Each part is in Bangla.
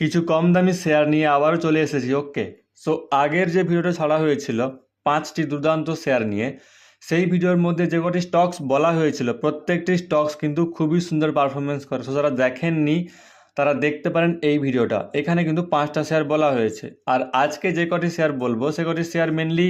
কিছু কম দামি শেয়ার নিয়ে আবারও চলে এসেছি ওকে সো আগের যে ভিডিওটা ছাড়া হয়েছিল, পাঁচটি দুর্দান্ত শেয়ার নিয়ে, সেই ভিডিওর মধ্যে যে কটি স্টকস বলা হয়েছিল, প্রত্যেকটি স্টকস কিন্তু খুবই সুন্দর পারফরমেন্স করে। সো যারা দেখেননি, তারা দেখতে পারেন এই ভিডিওটা এখানে কিন্তু পাঁচটা শেয়ার বলা হয়েছে। আর আজকে যে কটি শেয়ার বলব, সে কটি শেয়ার মেনলি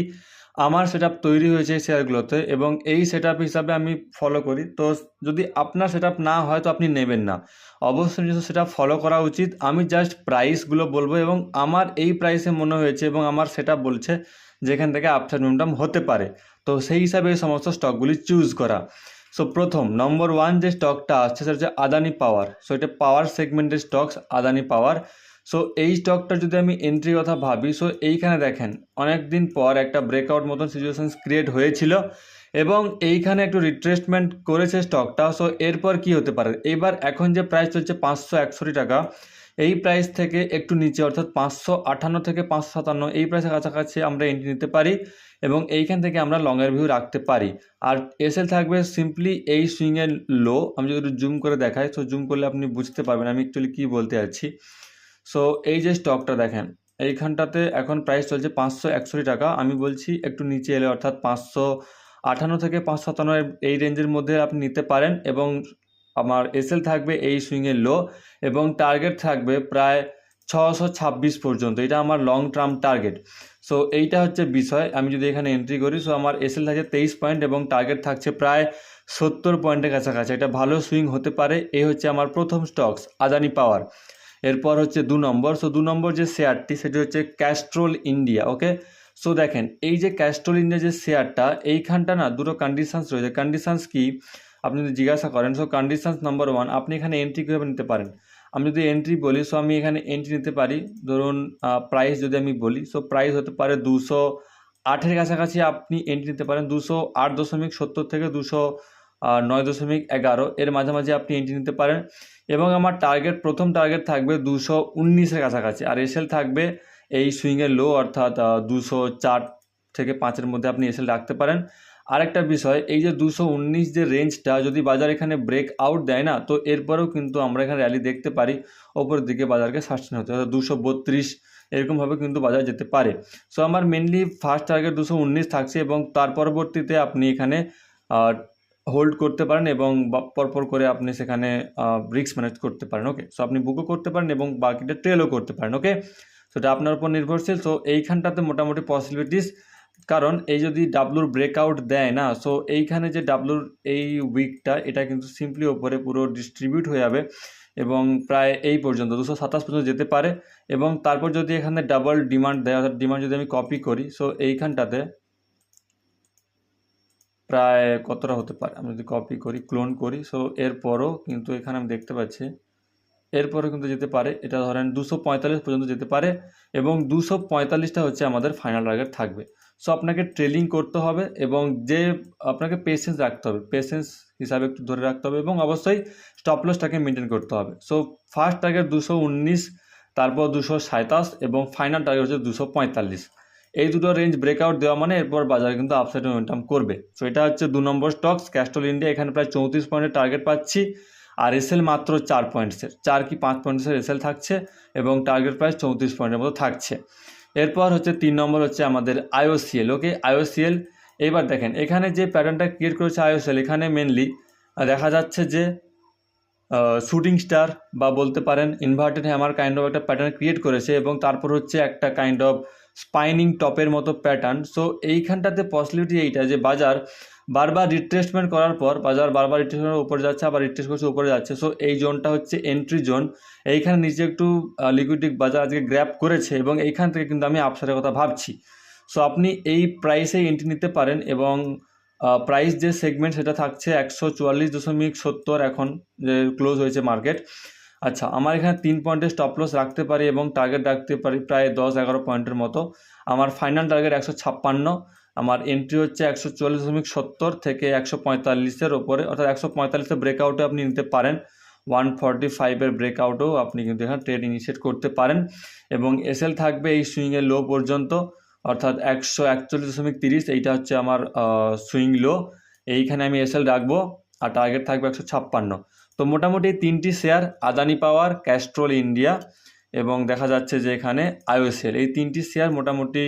আমার সেট তৈরি হয়েছে শেয়ারগুলোতে এবং এই সেট হিসাবে আমি ফলো করি। তো যদি আপনার সেট না হয় তো আপনি নেবেন না। অবশ্যই নিজস্ব সেটা ফলো করা উচিত। আমি জাস্ট প্রাইসগুলো বলব এবং আমার এই প্রাইসে মনে হয়েছে এবং আমার সেটা বলছে যেখান থেকে আপসাইড মোমেন্টাম হতে পারে। তো সেই হিসাবে এই সমস্ত স্টকগুলি চুজ করা। সো প্রথম নম্বর ওয়ান যে স্টকটা আসছে সেটা হচ্ছে আদানি পাওয়ার সো এটা পাওয়ার সেগমেন্টের স্টকস আদানি পাওয়ার সো এই স্টকটা যদি আমি এন্ট্রি কথা ভাবি সো এইখানে দেখেন অনেক দিন পর একটা ব্রেকআউট মতন সিচুয়েশন ক্রিয়েট হয়েছিল এবং এইখানে একটু রিট্রেসমেন্ট করেছে স্টকটা সো এরপর কি হতে পারে? এবার এখন যে প্রাইস চলছে পাঁচশো একষট্টি টাকা, এই প্রাইস থেকে একটু নিচে, অর্থাৎ পাঁচশো আটান্ন থেকে পাঁচশো সাতান্ন, এই প্রাইসের কাছাকাছি আমরা এন্ট্রি নিতে পারি এবং এইখান থেকে আমরা লংয়ের ভিউ রাখতে পারি। আর এসএল থাকবে সিম্পলি এই সুইংয়ের লো আমি যদি জুম করে দেখাই তো জুম করলে আপনি বুঝতে পারবেন আমি অ্যাকচুয়ালি কী বলতে যাচ্ছি। সো এই যে স্টকটা দেখেন, এইখানটাতে এখন প্রাইস চলছে পাঁচশো একষট্টি টাকা। আমি বলছি একটু নিচে এলে, অর্থাৎ পাঁচশো আঠান্ন থেকে পাঁচশো সাতান্ন এই রেঞ্জের মধ্যে আপনি নিতে পারেন এবং আমার এসএল থাকবে এই সুইংয়ের লো এবং টার্গেট থাকবে প্রায় ছশো ছাব্বিশ পর্যন্ত। এটা আমার লং টার্ম টার্গেট সো এইটা হচ্ছে বিষয়। আমি যদি এখানে এন্ট্রি করি সো আমার এসএল থাকছে তেইশ পয়েন্ট এবং টার্গেট থাকছে প্রায় সত্তর পয়েন্টের কাছাকাছি। এটা ভালো সুইং হতে পারে। এই হচ্ছে আমার প্রথম স্টকস আদানি পাওয়ার এরপর হচ্ছে দু নম্বর। সো দু নম্বর যে শেয়ারটি, সেটি হচ্ছে ক্যাস্ট্রোল ইন্ডিয়া ওকে সো দেখেন, এই যে ক্যাস্ট্রোল ইন্ডিয়া যে শেয়ারটা, এইখানটা না দুটো কন্ডিশনস রয়েছে। কন্ডিশনস কি? আপনি যদি জিজ্ঞাসা করেন সো কন্ডিশনস নাম্বার ওয়ান আপনি এখানে এন্ট্রি কীভাবে নিতে পারেন? আমি যদি এন্ট্রি বলি সো আমি এখানে এন্ট্রি নিতে পারি। ধরুন প্রাইস যদি আমি বলি সো প্রাইস হতে পারে দুশো আটের কাছাকাছি আপনি এন্ট্রি নিতে পারেন। দুশো আট দশমিক সত্তর থেকে দুশো নয় দশমিক এগারো। এর মাঝামাঝি আপনি এন্ট্রি নিতে পারেন এবং আমার টার্গেট প্রথম টার্গেট থাকবে দুশো উনিশের কাছাকাছি। আর এসএল থাকবে এই সুইংয়ের লো অর্থাৎ দুশো চার থেকে পাঁচের মধ্যে আপনি এসএল রাখতে পারেন। আরেকটা বিষয়, এই যে দুশো উনিশ যে রেঞ্জটা যদি বাজার এখানে ব্রেক আউট দেয় না, তো এরপরেও কিন্তু আমরা এখানে র্যালি দেখতে পারি, ওপরের দিকে বাজারকে সাস্টেন হতে। অর্থাৎ দুশো বত্রিশ এরকমভাবে কিন্তু বাজার যেতে পারে। সো আমার মেনলি ফার্স্ট টার্গেট দুশো উনিশ থাকছে এবং তার পরবর্তীতে আপনি এখানে হোল্ড করতে পারেন এবং পরপর করে আপনি সেখানে রিক্স ম্যানেজ করতে পারেন ওকে সো আপনি বুকও করতে পারেন এবং বাকিটা ট্রেলও করতে পারেন ওকে সেটা আপনার উপর নির্ভরশীল। সো এইখানটাতে মোটামুটি পসিবিলিটিস কারণ এই যদি ডাব্লুর ব্রেকআউট দেয় না সো এইখানে যে ডাব্লুর এই উইকটা এটা কিন্তু সিম্পলি ওপরে পুরো ডিস্ট্রিবিউট হয়ে যাবে এবং প্রায় এই পর্যন্ত, দুশো সাতাশ পর্যন্ত যেতে পারে এবং তারপর যদি এখানে ডাবল ডিমান্ড দেয়, অর্থাৎ ডিমান্ড যদি আমি কপি করি সো এইখানটাতে প্রায় কতটা হতে পারে? আমি যদি কপি করি ক্লোন করি সো এরপরও কিন্তু এখানে আমি দেখতে পাচ্ছি এরপরে কিন্তু যেতে পারে, এটা ধরেন দুশো পর্যন্ত যেতে পারে এবং দুশো পঁয়তাল্লিশটা হচ্ছে আমাদের ফাইনাল টার্গেট থাকবে। সো আপনাকে ট্রেলিং করতে হবে এবং যে, আপনাকে পেশেন্স রাখতে হবে পেশেন্স হিসাবে একটু ধরে রাখতে হবে এবং অবশ্যই স্টপ লসটাকে মেনটেন করতে হবে। সো ফার্স্ট টার্গেট দুশো উনিশ, তারপর দুশো সাঁতাশ এবং ফাইনাল টার্গেট হচ্ছে দুশো পঁয়তাল্লিশ। এই দুটো রেঞ্জ ব্রেকআউট দেওয়া মানে এরপর বাজারে কিন্তু আপসাইড মোমেন্টাম করবে। সো এটা হচ্ছে দু নম্বর স্টকস ক্যাস্টল ইন্ডিয়া এখানে প্রায় চৌত্রিশ পয়েন্টের টার্গেট পাচ্ছি। আর এসএল মাত্র চার পয়েন্টসের চার কি পাঁচ পয়েন্টসের এসএল থাকছে এবং টার্গেট প্রাইস চৌত্রিশ পয়েন্টের মতো থাকছে। এরপর হচ্ছে তিন নম্বর হচ্ছে আমাদের আইওসিএল ওকে আইওসিএল এবার দেখেন, এখানে যে প্যাটার্নটা ক্রিয়েট করেছে আইওসিএল এখানে মেনলি দেখা যাচ্ছে যে শুটিং স্টার বা বলতে পারেন ইনভার্টেড হ্যামার কাইন্ড অফ একটা প্যাটার্ন ক্রিয়েট করেছে এবং তারপর হচ্ছে একটা কাইন্ড অফ স্পাইনিং টপের মতো প্যাটার্ন সো এইখানটাতে পসিবিলিটি এইটা যে বাজার বারবার রিট্রেসমেন্ট করার পর বাজার বারবার রিট্রেসমেন্টের উপরে যাচ্ছে, আবার রিট্রেস করছে, উপরে যাচ্ছে। সো এই জোনটা হচ্ছে এন্ট্রি জোন এইখানে নিচে একটু লিকুইডিক বাজার আজকে গ্র্যাপ করেছে এবং এইখান থেকে কিন্তু আমি আপসারের কথা ভাবছি। সো আপনি এই প্রাইসে এন্ট্রি নিতে পারেন এবং প্রাইস যে সেগমেন্ট সেটা থাকছে একশো চুয়াল্লিশ দশমিক সত্তর এখন যে ক্লোজ হয়েছে মার্কেট আচ্ছা আমার এখানে তিন পয়েন্টের স্টপ লস রাখতে পারি এবং টার্গেট রাখতে পারি প্রায় দশ এগারো পয়েন্টের মতো। আমার ফাইনাল টার্গেট একশো ছাপ্পান্ন, আমার এন্ট্রি হচ্ছে একশো চল্লিশ দশমিক সত্তর থেকে একশো পঁয়তাল্লিশের ওপরে, অর্থাৎ একশো পঁয়তাল্লিশের ব্রেকআউটে আপনি নিতে পারেন। ওয়ান ফর্টি ফাইভের ব্রেকআউটেও আপনি কিন্তু এখানে ট্রেড ইনিশিয়েট করতে পারেন। এবং এসএল থাকবে এই সুইংয়ের লো পর্যন্ত, অর্থাৎ একশো একচল্লিশ দশমিক তিরিশ, এইটা হচ্ছে আমার সুইং লো এইখানে আমি এসএল রাখব, আর টার্গেট থাকবে একশো ছাপ্পান্ন। তো মোটামুটি তিনটি share Adani power, Castrol India এবং দেখা যাচ্ছে যে এখানে আইওসেল এই তিনটি শেয়ার মোটামুটি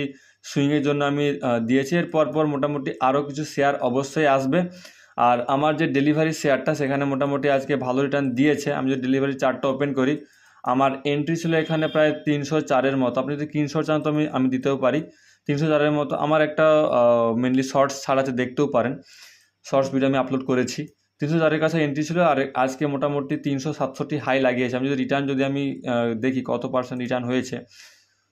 সুইংয়ের জন্য আমি দিয়েছি। এর পর পর মোটামুটি আরও কিছু শেয়ার অবশ্যই আসবে। আর আমার যে ডেলিভারি শেয়ারটা, সেখানে মোটামুটি আজকে ভালো রিটার্ন দিয়েছে। আমি যদি ডেলিভারি চার্টটা ওপেন করি, আমার এন্ট্রি ছিল এখানে প্রায় তিনশো চারের মতো। আপনি যদি তিনশো চান তো আমি আমি দিতেও পারি। তিনশো চারের মতো। আমার একটা মেনলি শর্টস ছাড়াতে দেখতেও পারেন। শর্টস ভিডিও আমি আপলোড করেছি। তিনশো চারের কাছে এন্ট্রি ছিল আর আজকে মোটামুটি তিনশো সাতষট্টি হাই লাগিয়েছে। আমি যদি রিটার্ন যদি আমি দেখি কত পার্সেন্ট রিটার্ন হয়েছে।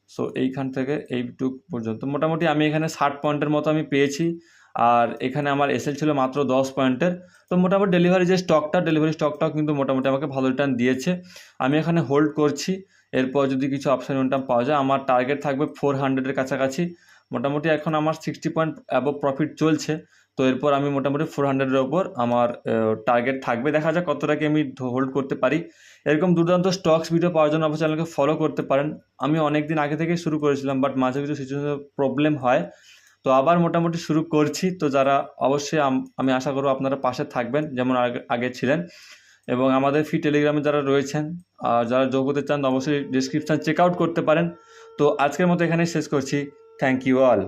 সো এইখান থেকে এইটুক পর্যন্ত। মোটামুটি আমি এখানে ষাট পয়েন্টের মতো আমি পেয়েছি। আর এখানে আমার এসএল ছিল মাত্র দশ পয়েন্টের তো মোটামুটি ডেলিভারি যে স্টকটা ডেলিভারি স্টকটাও কিন্তু মোটামুটি আমাকে ভালো রিটার্ন দিয়েছে। আমি এখানে হোল্ড করছি। এরপর যদি কিছু আপসাইড মোমেন্টাম পাওয়া যায়, আমার টার্গেট থাকবে ফোর হান্ড্রেডের কাছাকাছি। মোটামুটি এখন আমার সিক্সটি পয়েন্ট অ্যাবভ প্রফিট চলছে। তো এরপর আমি মোটামুটি ফোর হান্ড্রেডের ওপর আমার টার্গেট থাকবে। দেখা যাক কতটাকে আমি হোল্ড করতে পারি। এরকম দুর্দান্ত স্টকস ভিডিও পাওয়ার জন্য অবশ্যই চ্যানেলকে ফলো করতে পারেন। আমি অনেক দিন আগে থেকেই শুরু করেছিলাম বাট মাঝে কিছু সিচুয়েশন প্রবলেম হয়। তো আবার মোটামুটি শুরু করছি। তো যারা অবশ্যই আমি আশা করব আপনারা পাশে থাকবেন, যেমন আগে ছিলেন। এবং আমাদের ফি টেলিগ্রামে যারা রয়েছেন, আর যারা যোগ হতে চান, অবশ্যই ডিসক্রিপশান চেক আউট করতে পারেন। তো আজকের মতো এখানেই শেষ করছি। Thank you all